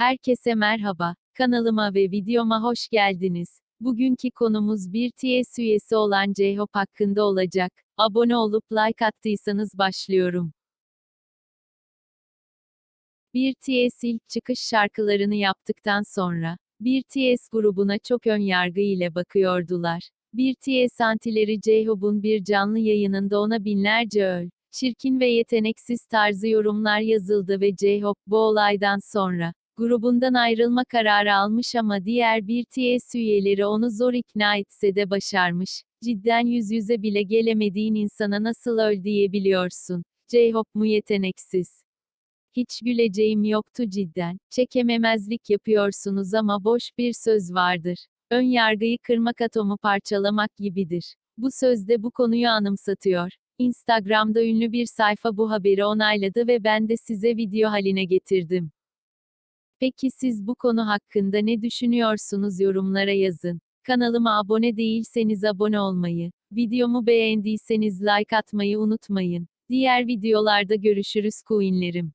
Herkese merhaba. Kanalıma ve videoma hoş geldiniz. Bugünkü konumuz bir TS üyesi olan J-Hope hakkında olacak. Abone olup like attıysanız başlıyorum. Bir TS ilk çıkış şarkılarını yaptıktan sonra, bir TS grubuna çok ön yargı ile bakıyordular. Bir TS antileri J-Hope'un bir canlı yayınında ona binlerce öl, çirkin ve yeteneksiz tarzı yorumlar yazıldı ve J-Hope bu olaydan sonra, grubundan ayrılma kararı almış ama diğer bir TS üyeleri onu zor ikna etse de başarmış. Cidden yüz yüze bile gelemediğin insana nasıl öl diyebiliyorsun? J-Hope mu yeteneksiz? Hiç güleceğim yoktu cidden. Çekememezlik yapıyorsunuz ama boş bir söz vardır. Ön yargıyı kırmak atomu parçalamak gibidir. Bu sözde bu konuyu anımsatıyor. Instagram'da ünlü bir sayfa bu haberi onayladı ve ben de size video haline getirdim. Peki siz bu konu hakkında ne düşünüyorsunuz yorumlara yazın. Kanalıma abone değilseniz abone olmayı, videomu beğendiyseniz like atmayı unutmayın. Diğer videolarda görüşürüz coinlerim.